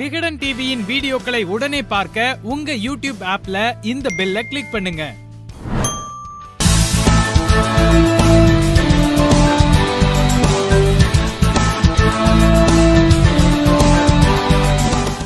விகடன் டிவியின் வீடியோக்களை உடனே பார்க்க உங்க யூடியூப் ஆப்ல இந்த பெல்ல கிளிக் பண்ணுங்க.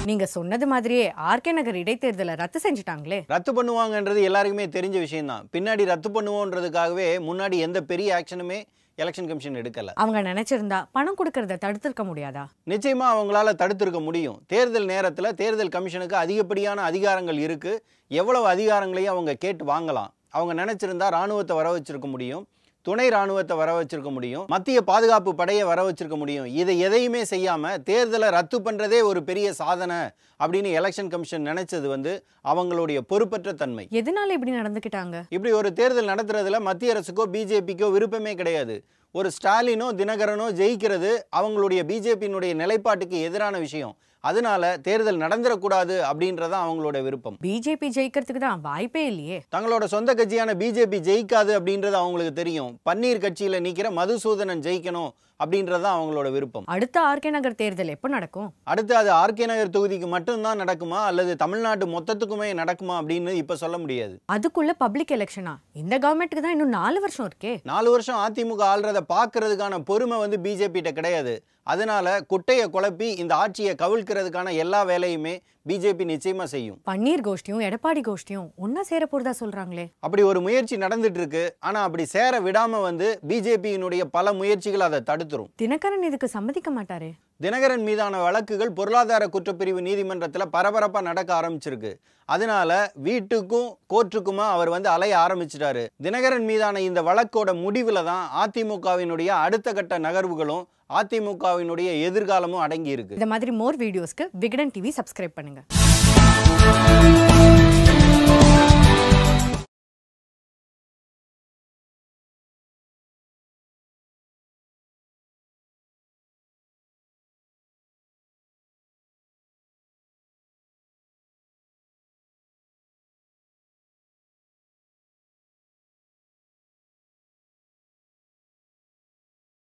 நீங்க சொன்னது மாதிரியே ஆர்கே நகர் இடைத்தேர்தலை ரத்து செஞ்சுட்டாங்களே. ரத்து பண்ணுவாங்கன்றது எல்லாருக்குமே தெரிஞ்ச விஷயம்தான். பின்னாடி ரத்து பண்ணுவோன்றதுக்காகவே முன்னாடி எந்த பெரிய ஆக்ஷனுமே எலெக்ஷன் கமிஷன் எடுக்கல. அவங்க நினைச்சிருந்தா பணம் கொடுக்கறத தடுத்திருக்க முடியாதா? நிச்சயமா அவங்களால தடுத்திருக்க முடியும். தேர்தல் நேரத்துல தேர்தல் கமிஷனுக்கு அதிகப்படியான அதிகாரங்கள் இருக்கு. எவ்வளவு அதிகாரங்களையும் அவங்க கேட்டு வாங்கலாம். அவங்க நினைச்சிருந்தா ராணுவத்தை வர வச்சிருக்க முடியும். துணை ராணுவத்தை வர வச்சிருக்க முடியும் மத்திய பாதுகாப்பு படையை வர வச்சிருக்க முடியும். இதை எதையுமே செய்யாம தேர்தலை ரத்து பண்றதே ஒரு பெரிய சாதனை அப்படின்னு எலெக்ஷன் கமிஷன் நினைச்சது வந்து அவங்களுடைய பொறுப்பற்ற தன்மை. எதனால இப்படி நடந்துக்கிட்டாங்க? இப்படி ஒரு தேர்தல் நடத்துறதுல மத்திய அரசுக்கோ பிஜேபிக்கோ விருப்பமே கிடையாது. ஒரு ஸ்டாலினோ தினகரனோ ஜெயிக்கிறது அவங்களுடைய பிஜேபியினுடைய நிலைப்பாட்டுக்கு எதிரான விஷயம். அதனால தேர்தல் நடந்துடக்கூடாது அப்படின்றதான் அவங்களோட விருப்பம். பிஜேபி ஜெயிக்கிறதுக்கு தான் வாய்ப்பே இல்லையே. தங்களோட சொந்த கட்சியான பிஜேபி ஜெயிக்காது அப்படின்றது அவங்களுக்கு தெரியும். பன்னீர் கட்சியில நிக்கிற மதுசூதனன் ஜெயிக்கணும் அப்படின்றது தான் அவங்களோட விருப்பம். அடுத்த ஆர்கே நகர் தேர்தல் எப்போ நடக்கும்? அடுத்து அது ஆர்கே நகர் தொகுதிக்கு மட்டும்தான் நடக்குமா? அல்லது தமிழ்நாட்டு மொத்தத்துக்குமே நடக்குமா அப்படின்னு இப்ப சொல்ல முடியாது. அதுக்குள்ள பப்ளிக் எலெக்ஷனா இந்த கவர்மெண்ட்டுக்கு தான் இன்னும் நாலு வருஷம் இருக்கே. நாலு வருஷம் அதிமுக ஆள்றத பார்க்கறதுக்கான பொறுமை வந்து பிஜேபிகிட்ட கிடையாது. அதனால குட்டையை குழப்பி இந்த ஆட்சியை இருக்கிறதுக்கான எல்லா வேலையுமே பிஜேபி நிச்சயமா செய்யும். பன்னீர் கோஷ்டியும் எடப்பாடி கோஷ்டியும் ஒன்னா சேர போறதா சொல்றாங்களே? அப்படி ஒரு முயற்சி நடந்துட்டு இருக்கு ஆனா அப்படி சேர விடாம வந்து பிஜேபியினுடைய பல முயற்சிகள் அதை தடுத்துரும். தினகரன் இதுக்கு சம்மதிக்க மாட்டாரே? தினகரன் மீதான வழக்குகள் பொருளாதார குற்றப்பிரிவு நீதிமன்றத்தில் பரபரப்பா நடக்க ஆரம்பிச்சிருக்கு. அதனால வீட்டுக்கும் கோர்ட்டுக்குமா அவர் வந்து அலைய ஆரம்பிச்சிட்டாரு. தினகரன் மீதான இந்த வழக்கோட முடிவில் தான் அதிமுகவினுடைய அடுத்த கட்ட நகர்வுகளும் அதிமுகவினுடைய எதிர்காலமும் அடங்கி இருக்கு இந்த மாதிரி மோர் வீடியோஸ்க்கு விகடன் டிவி சப்ஸ்கிரைப் பண்ணுங்க. Alvarenga.